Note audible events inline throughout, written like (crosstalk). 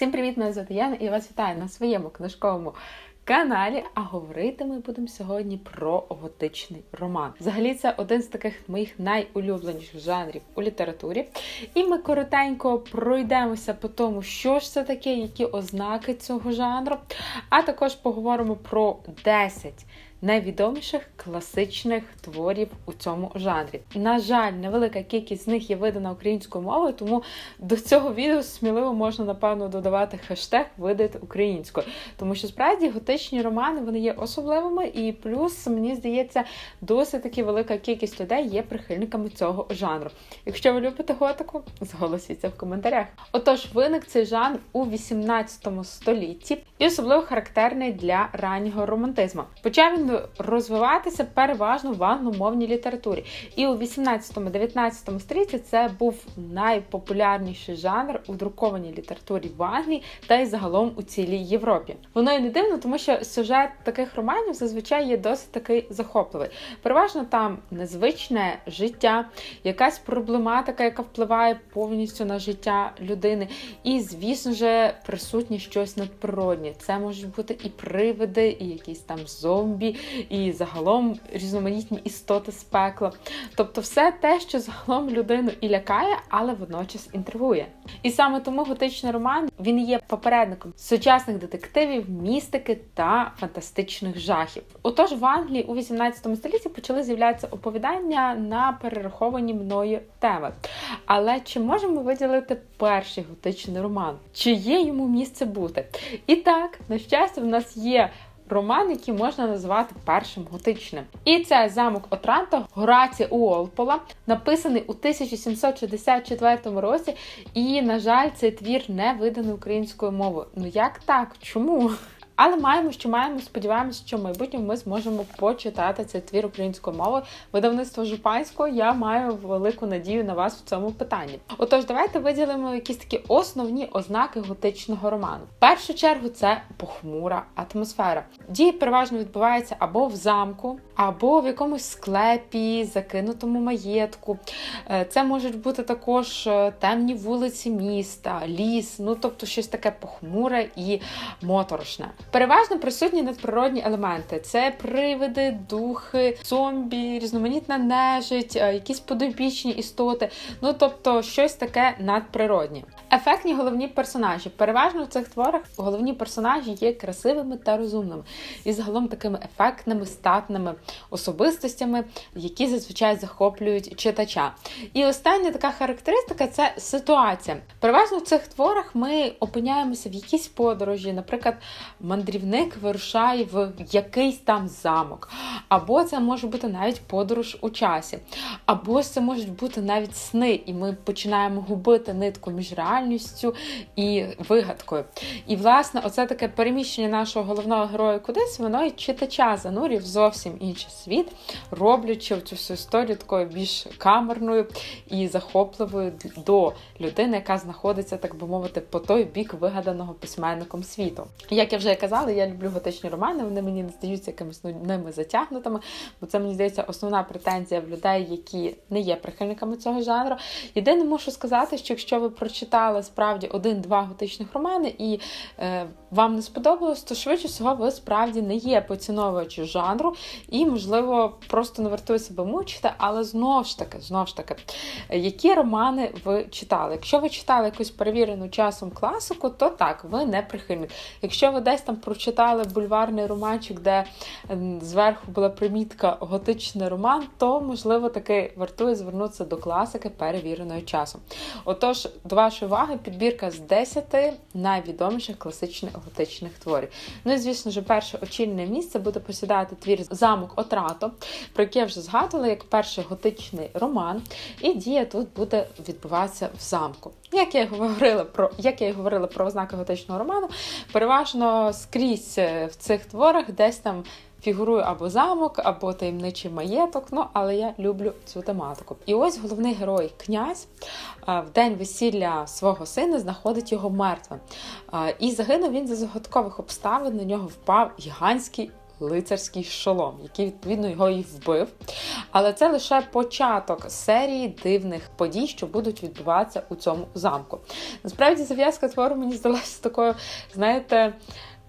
Всім привіт, мене звати Яна і вас вітаю на своєму книжковому каналі. А говорити ми будемо сьогодні про готичний роман. Взагалі, це один з таких моїх найулюбленіших жанрів у літературі. І ми коротенько пройдемося по тому, що ж це таке, які ознаки цього жанру. А також поговоримо про 10 найвідоміших класичних творів у цьому жанрі. На жаль, невелика кількість з них є видана українською мовою, тому до цього відео сміливо можна напевно додавати хештег видати українською, тому що справді готичні романи вони є особливими, і плюс мені здається, досить таки велика кількість людей є прихильниками цього жанру. Якщо ви любите готику, зголосіться в коментарях. Отож, виник цей жанр у 18 столітті і особливо характерний для раннього романтизму. Почав він розвиватися переважно в англомовній літературі. І у 18-19 столітті це був найпопулярніший жанр у друкованій літературі в Англії та й загалом у цілій Європі. Воно і не дивно, тому що сюжет таких романів зазвичай є досить такий захопливий. Переважно там незвичне життя, якась проблематика, яка впливає повністю на життя людини. І, звісно ж, присутнє щось надприроднє. Це можуть бути і привиди, і якісь там зомбі, і загалом різноманітні істоти з пекла. Тобто, все те, що загалом людину і лякає, але водночас інтригує. І саме тому готичний роман він є попередником сучасних детективів, містики та фантастичних жахів. Отож, в Англії у 18 столітті почали з'являтися оповідання на перераховані мною теми. Але чи можемо виділити перший готичний роман? Чи є йому місце бути? І так, на щастя, в нас є роман, який можна назвати першим готичним. І це замок Отранто Горація Уолпола, написаний у 1764 році. І, на жаль, цей твір не виданий українською мовою. Ну як так? Чому? Але маємо, що маємо, сподіваємося, що в майбутньому ми зможемо почитати цей твір українською мовою. Видавництво Жупанського. Я маю велику надію на вас в цьому питанні. Отож, давайте виділимо якісь такі основні ознаки готичного роману. В першу чергу це похмура атмосфера. Дії переважно відбуваються або в замку, або в якомусь склепі, закинутому маєтку. Е, Це можуть бути також е, темні вулиці міста, ліс, ну тобто щось таке похмуре і моторошне. Переважно присутні надприродні елементи: це привиди, духи, зомбі, різноманітна нежить, е, якісь подобічні істоти, ну тобто щось таке надприроднє. Ефектні головні персонажі. Переважно в цих творах головні персонажі є красивими та розумними, і загалом такими ефектними, статними особистостями, які зазвичай захоплюють читача. І остання така характеристика це ситуація. Переважно в цих творах ми опиняємося в якійсь подорожі, наприклад, мандрівник вирушає в якийсь там замок, або це може бути навіть подорож у часі, або це можуть бути навіть сни, і ми починаємо губити нитку між реальністю і вигадкою. І, власне, оце таке переміщення нашого головного героя кудись, воно і читача занурює в зовсім інший світ, роблячи цю всю історію такою більш камерною і захопливою до людини, яка знаходиться, так би мовити, по той бік вигаданого письменником світу. Як я вже казала, я люблю готичні романи, вони мені не здаються якимись нудними затягнутими, бо це мені здається основна претензія в людей, які не є прихильниками цього жанру. Єдине можу сказати, що якщо ви прочитали справді один-два готичних романи і е, вам не сподобалось, то швидше всього ви справді не є поціновувачі жанру і, можливо, просто не вартує себе мучити, але знову ж таки, знову ж таки, які романи ви читали? Якщо ви читали якусь перевірену часом класику, то так, ви не прихильник. Якщо ви десь там прочитали бульварний романчик, де ем, зверху була примітка готичний роман, то, можливо, таки вартує звернутися до класики перевіреної часом. Отож, до вашої уваги підбірка з 10 найвідоміших класичних готичних творів. Ну і звісно ж, перше очільне місце буде посідати твір замок Отрато, про який я вже згадувала як перший готичний роман, і дія тут буде відбуватися в замку. Як я говорила про як я і говорила про ознаки готичного роману, переважно скрізь е, в цих творах десь там. Фігурує або замок, або таємничий маєток, ну але я люблю цю тематику. І ось головний герой князь в день весілля свого сина знаходить його мертвим. І загинув він за загадкових обставин. На нього впав гігантський лицарський шолом, який відповідно його і вбив. Але це лише початок серії дивних подій, що будуть відбуватися у цьому замку. Насправді, зав'язка твору мені здалася такою, знаєте.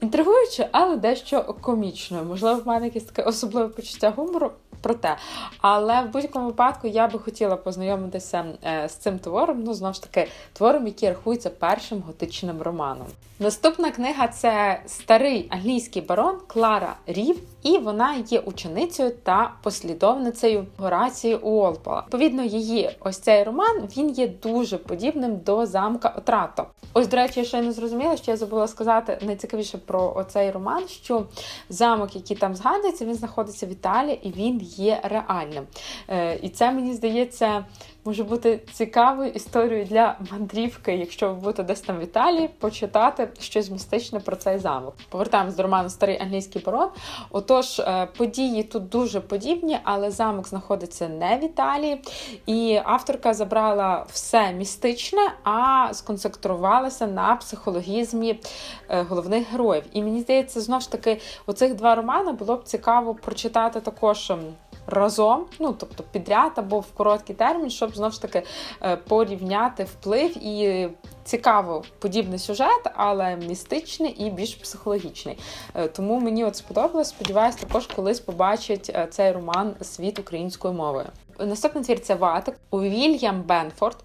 Інтригуюче, але дещо комічною. Можливо, в мене якесь таке особливе почуття гумору про те. Але в будь-якому випадку я би хотіла познайомитися е, з цим твором. Ну, знову ж таки, твором, який рахується першим готичним романом. Наступна книга це старий англійський барон Клара Рів, і вона є ученицею та послідовницею Горації Уолпола. Відповідно, її ось цей роман він є дуже подібним до замка Отрато. Ось, до речі, я ще не зрозуміла, що я забула сказати найцікавіше про оцей роман, що замок, який там згадується, він знаходиться в Італії і він є реальним. Е, І це мені здається. Може бути цікавою історією для мандрівки, якщо ви будете десь там в Італії, почитати щось містичне про цей замок. Повертаємось до роману Старий англійський барон. Отож, е, події тут дуже подібні, але замок знаходиться не в Італії, і авторка забрала все містичне, а сконцентрувалася на психологізмі е, головних героїв. І мені здається, знову ж таки, оцих два романи було б цікаво прочитати також. Разом, ну тобто підряд або в короткий термін, щоб знову ж таки е, порівняти вплив і цікаво подібний сюжет, але містичний і більш психологічний. Е, Тому мені от сподобалось. Сподіваюсь, також колись побачить е, цей роман світ українською мовою. Наступний твір це Ватик у Вільям Бенфорд,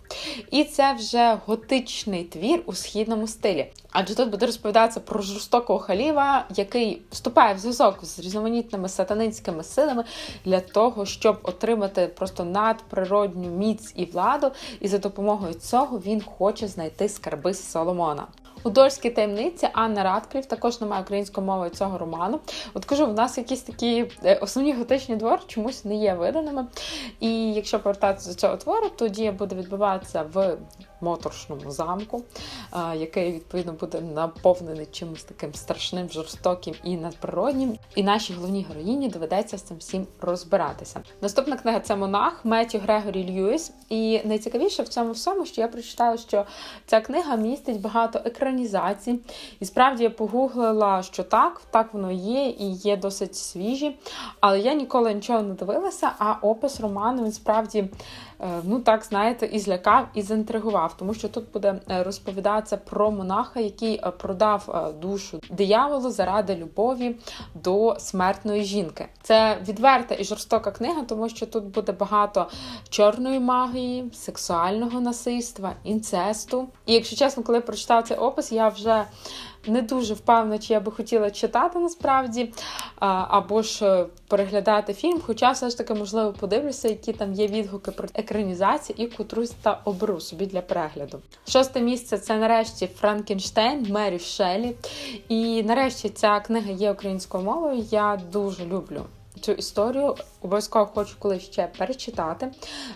і це вже готичний твір у східному стилі. Адже тут буде розповідатися про жорстокого халіва, який вступає в зв'язок з різноманітними сатанинськими силами для того, щоб отримати просто надприродню міць і владу. І за допомогою цього він хоче знайти скарби Соломона. У Дольській таємниці Анна Радкліф також немає української мови цього роману. От кажу, в нас якісь такі е, основні готичні двори чомусь не є виданими. І якщо повертатися до цього твору, то дія буде відбуватися в моторшному замку, е, який відповідно буде наповнений чимось таким страшним, жорстоким і надприроднім. І нашій головній героїні доведеться з цим всім розбиратися. Наступна книга це Монах Меттю Грегорі Льюіс. І найцікавіше в цьому всьому, що я прочитала, що ця книга містить багато екранізацій. І справді я погуглила, що так, так воно є, і є досить свіжі. Але я ніколи нічого не дивилася, а опис роману він справді. е, Ну так, знаєте, і злякав, і заінтригував, тому що тут буде е, розповідатися про монаха, який е, продав е, душу дияволу заради любові до смертної жінки. Це відверта і жорстока книга, тому що тут буде багато чорної магії, сексуального насильства, інцесту. І якщо чесно, коли прочитав цей опис, я вже не дуже впевнена, чи я би хотіла читати насправді, або ж е, переглядати фільм. Хоча все ж таки, можливо, подивлюся, які там є відгуки про екранізацію і котрусь та оберу собі для перегляду. Шосте місце це нарешті Франкенштейн Мері Шелі. І нарешті ця книга є українською мовою. Я дуже люблю. Цю історію обов'язково хочу коли ще перечитати.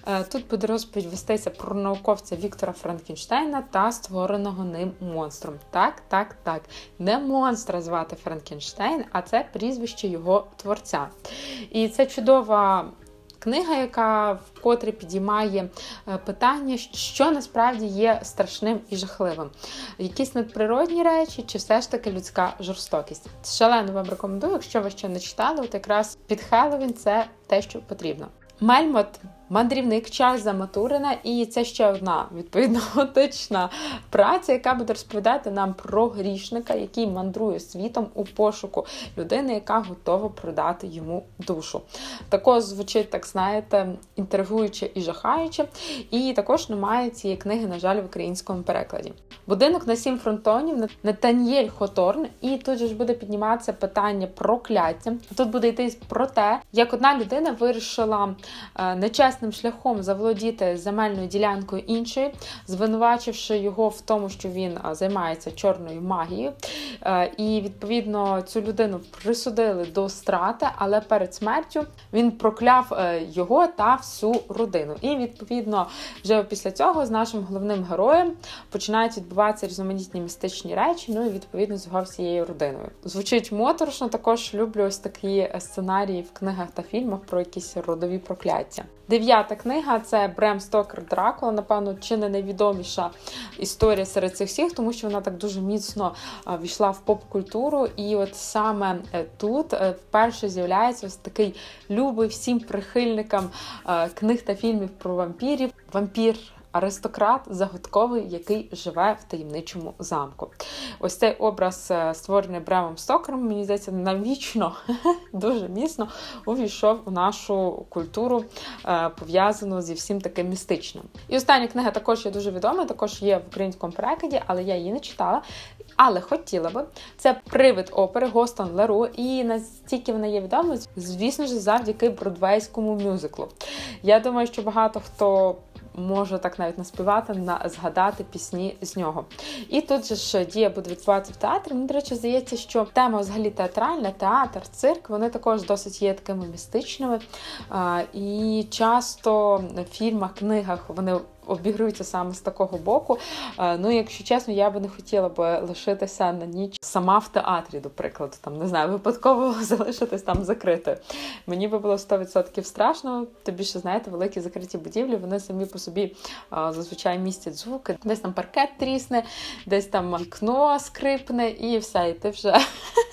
Е, Тут буде розповідь вестися про науковця Віктора Франкенштейна та створеного ним монстром. Так, так, так. Не монстра звати Франкенштейн, а це прізвище його творця. І це чудова. Книга, яка вкотре підіймає е, питання, що насправді є страшним і жахливим. Якісь надприродні речі, чи все ж таки людська жорстокість. Шалено вам рекомендую, якщо ви ще не читали, от якраз під Хеллоуін це те, що потрібно. Мельмот мандрівник Чарльза Матурина, і це ще одна відповідно (laughs) готична праця, яка буде розповідати нам про грішника, який мандрує світом у пошуку людини, яка готова продати йому душу. Також звучить, так знаєте, інтригуюче і жахаюче. І також немає цієї книги, на жаль, в українському перекладі. Будинок на сім фронтонів Натаніель Хоторн, і тут же ж буде підніматися питання прокляття. Тут буде йти про те, як одна людина вирішила е, нечесним шляхом заволодіти земельною ділянкою іншої, звинувачивши його в тому, що він е, займається чорною магією. Е, І відповідно цю людину присудили до страти, але перед смертю він прокляв е, його та всю родину. І відповідно, вже після цього з нашим головним героєм починають відбуватися різноманітні містичні речі. Ну і відповідно з його всією родиною. Звучить моторошно. Також люблю ось такі сценарії в книгах та фільмах про якісь родові прокляття. Дев'ята книга це Брем Стокер Дракула. Напевно, чи не найвідоміша історія серед цих всіх, тому що вона так дуже міцно війшла в поп-культуру. І от саме е, тут е, вперше з'являється ось такий любий всім прихильникам е, книг та фільмів про вампірів. Вампір. Аристократ загадковий, який живе в таємничому замку. Ось цей образ, е, створений Бремом Стокером, мені здається, навічно (laughs) дуже міцно увійшов у нашу культуру, е, пов'язану зі всім таким містичним. І остання книга також є дуже відома, також є в українському перекладі, але я її не читала. Але хотіла би. Це привид опери Гостон Леру, і настільки вона є відома, звісно ж, завдяки бродвейському мюзиклу. Я думаю, що багато хто. Може так навіть наспівати, на згадати пісні з нього. І тут же ж дія буде відбуватися в театрі. Мені, до речі, здається, що тема взагалі театральна, театр, цирк, вони також досить є такими містичними. І часто в фільмах, книгах вони обігруються саме з такого боку. Е, Ну, якщо чесно, я би не хотіла би лишитися на ніч сама в театрі, до прикладу, там не знаю, випадково (laughs) залишитись там закритою. Мені би було 100% страшно. Тобі ще знаєте, великі закриті будівлі, вони самі по собі зазвичай містять звуки. Десь там паркет трісне, десь там вікно скрипне, і все, і ти вже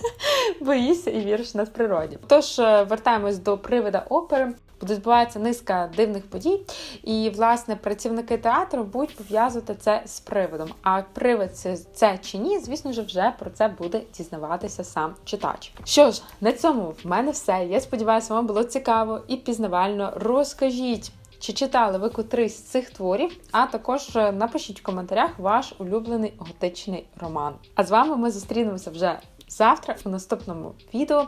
(laughs) боїшся і віриш на природі. Тож е, вертаємось до привида опери. Буде відбувається низка дивних подій, і власне працівники театру будуть пов'язувати це з привидом. А привид це, це чи ні, звісно ж, вже про це буде дізнаватися сам читач. Що ж, на цьому в мене все. Я сподіваюся, вам було цікаво і пізнавально. Розкажіть. Чи читали ви котрий з цих творів? А також е, напишіть в коментарях ваш улюблений готичний роман. А з вами ми зустрінемося вже завтра у наступному відео.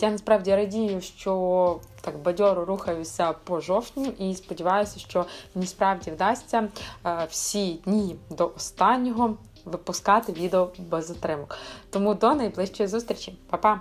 Я насправді радію, що так бадьоро рухаюся по жовтню і сподіваюся, що мені справді вдасться всі дні до останнього випускати відео без затримок. Тому до найближчої зустрічі, Па-па!